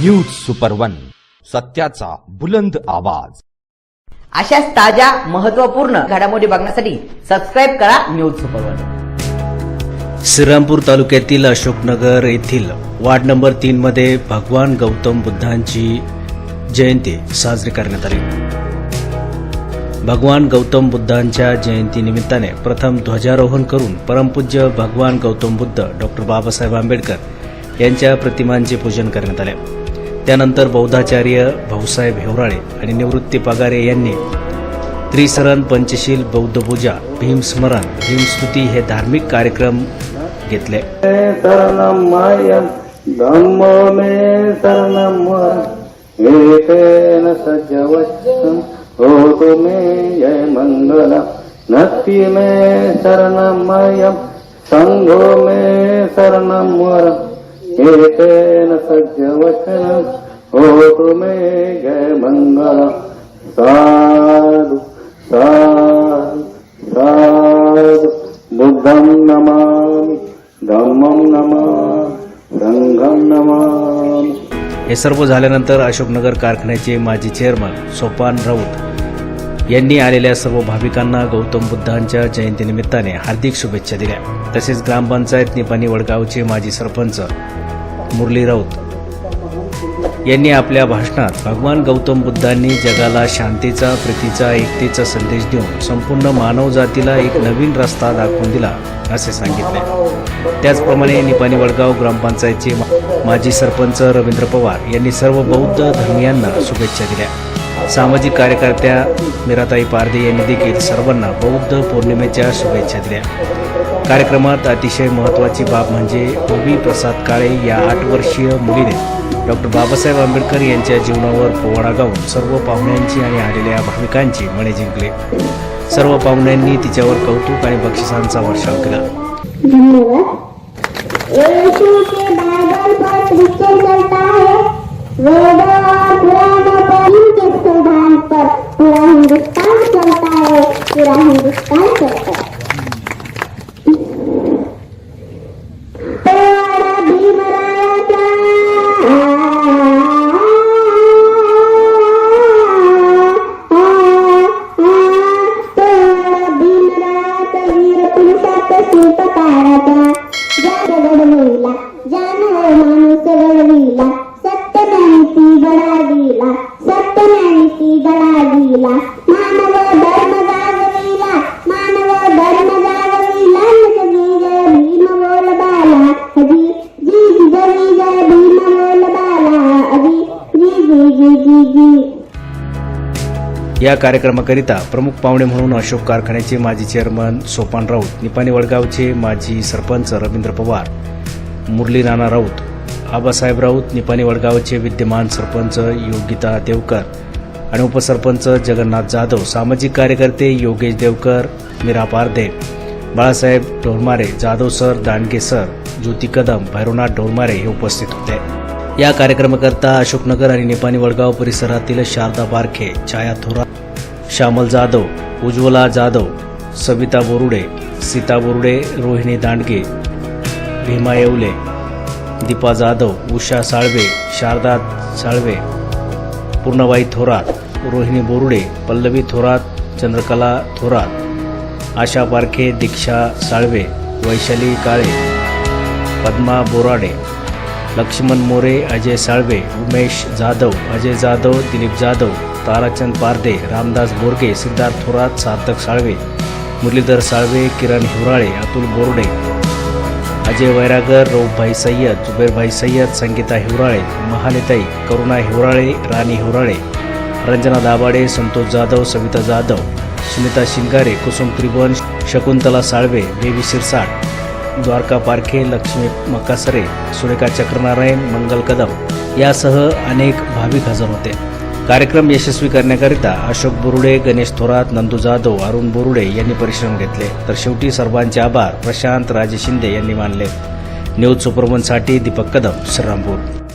News super one सत्याचा बुलंद आवाज. अशाच ताज्या महत्त्वपूर्ण घडामोडी बघण्यासाठी सबस्क्राईब करा न्यूज सुपरवन श्रीरामपूर तालुक्यातील अशोकनगर येथील वार्ड नंबर तीन मध्ये भगवान गौतम बुद्धांची जयंती साजरी करण्यात आली. भगवान गौतम बुद्धांच्या जयंतीनिमित्ताने प्रथम ध्वजारोहण करून परमपूज्य भगवान गौतम बुद्ध डॉक्टर बाबासाहेब आंबेडकर यांच्या प्रतिमांचे पूजन करण्यात आले. त्यानंतर बौद्धाचार्य भाऊसाहेब हेवराळे आणि निवृत्ती पगारे यांनी त्रिसरण पंचशील बौद्ध पूजा भीमस्मरण भीमस्तुती हे धार्मिक कार्यक्रम घेतले. शरणमयं मे शरणं एतेन सज्जवच्चं मे जय मङ्गल मे एतेन सज्जवचनं होतु मे जय मङ्गल साधु साधु साधु बुद्धं नमामि धम्मं नमामि संघं नमामि। हे सर्व झाल्यानंतर अशोकनगर कारखान्याचे माजी चेअरमन सोपान राऊत यांनी आलेल्या सर्व भाविकांना गौतम बुद्धांच्या जयंतीनिमित्ताने हार्दिक शुभेच्छा दिल्या. तसेच ग्रामपंचायत निपाणी वडगावचे माजी सरपंच मुरली राऊत यांनी आपल्या भाषणात भगवान गौतम बुद्धांनी जगाला शांतीचा प्रीतीचा एकतेचा संदेश देऊन संपूर्ण मानवजातीला एक नवीन रस्ता दाखवून दिला असे सांगितले. त्याचप्रमाणे निपाणी वडगाव ग्रामपंचायतचे माजी सरपंच रवींद्र पवार यांनी सर्व बौद्ध धर्मियांना शुभेच्छा दिल्या. सामाजिक कार्यकर्त्या मीराताई पारदे यांनी देखील सर्वांना बौद्ध पौर्णिमेच्या शुभेच्छा दिल्या. कार्यक्रमात अतिशय महत्त्वाची बाब म्हणजे ओबी प्रसाद काळे या आठ वर्षीय मुलीने डॉक्टर बाबासाहेब आंबेडकर यांच्या जीवनावर पोवाडा गाऊन सर्व पाहुण्यांची आणि आलेल्या भाविकांची मणे जिंकले. सर्व पाहुण्यांनी तिच्यावर कौतुक आणि बक्षिसांचा वर्षाव केला. मानव धर्म जागविला मानव धर्म जागविला जगी जय भीम बोल बाला जी जी जगी जय भीम बोल बाला जी जी जी जी जी या कार्यक्रमाकरिता प्रमुख पाहुणे म्हणून अशोक कारखान्याचे माजी चेअरमन सोपान राऊत निपाणी वडगावचे माजी सरपंच रवींद्र पवार मुरली नाना राऊत आबासाहेब राऊत निपाणी वडगावचे विद्यमान सरपंच योगिता देवकर आणि उपसरपंच जगन्नाथ जाधव सामाजिक कार्यकर्ते योगेश देवकर मीरा पारदे बाळासाहेब ढोरमारे जाधव सर दांडगे सर ज्योती कदम भैरवनाथ ढोरमारे हे उपस्थित होते. या कार्यक्रमाकरता अशोकनगर आणि निपाणी वडगाव परिसरातील शारदा बारखे छाया थोरा श्यामल जाधव उज्ज्वला जाधव सविता बोरुडे सीता बोरुडे रोहिणी दांडगे भीमा येवले दीपा जाधव उषा साळवे शारदा साळवे पूर्णबाई थोरात रोहिणी बोरुडे पल्लवी थोरात चंद्रकला थोरात आशा पारखे दीक्षा साळवे वैशाली काळे पद्मा बोराडे लक्ष्मण मोरे अजय साळवे उमेश जाधव अजय जाधव दिलीप जाधव ताराचंद पारदे रामदास बोरगे सिद्धार्थ थोरात सार्थक साळवे मुरलीधर साळवे किरण हिवराळे अतुल बोरडे अजय वैरागर रौफभाई सय्यद जुबेरभाई सय्यद संगीता हिवराळे महालिताई करुणा हिवराळे राणी हिवराळे रंजना दाभाडे संतोष जाधव सविता जाधव सुनीता शिंगारे कुसुम त्रिभुवन शकुंतला साळवे बेबी शिरसाट द्वारका पारखे लक्ष्मी मकासरे सुरेखा चक्रनारायण मंगल कदम यासह अनेक भाविक हजर होते. कार्यक्रम यशस्वी करण्याकरिता अशोक बोरुडे गणेश थोरात नंदू जाधव अरुण बोरुडे यांनी परिश्रम घेतले. तर शेवटी सर्वांचे आभार. प्रशांत राजे शिंदे यांनी मानले. न्यूज सुपरवनसाठी दीपक कदम श्रीरामपूर.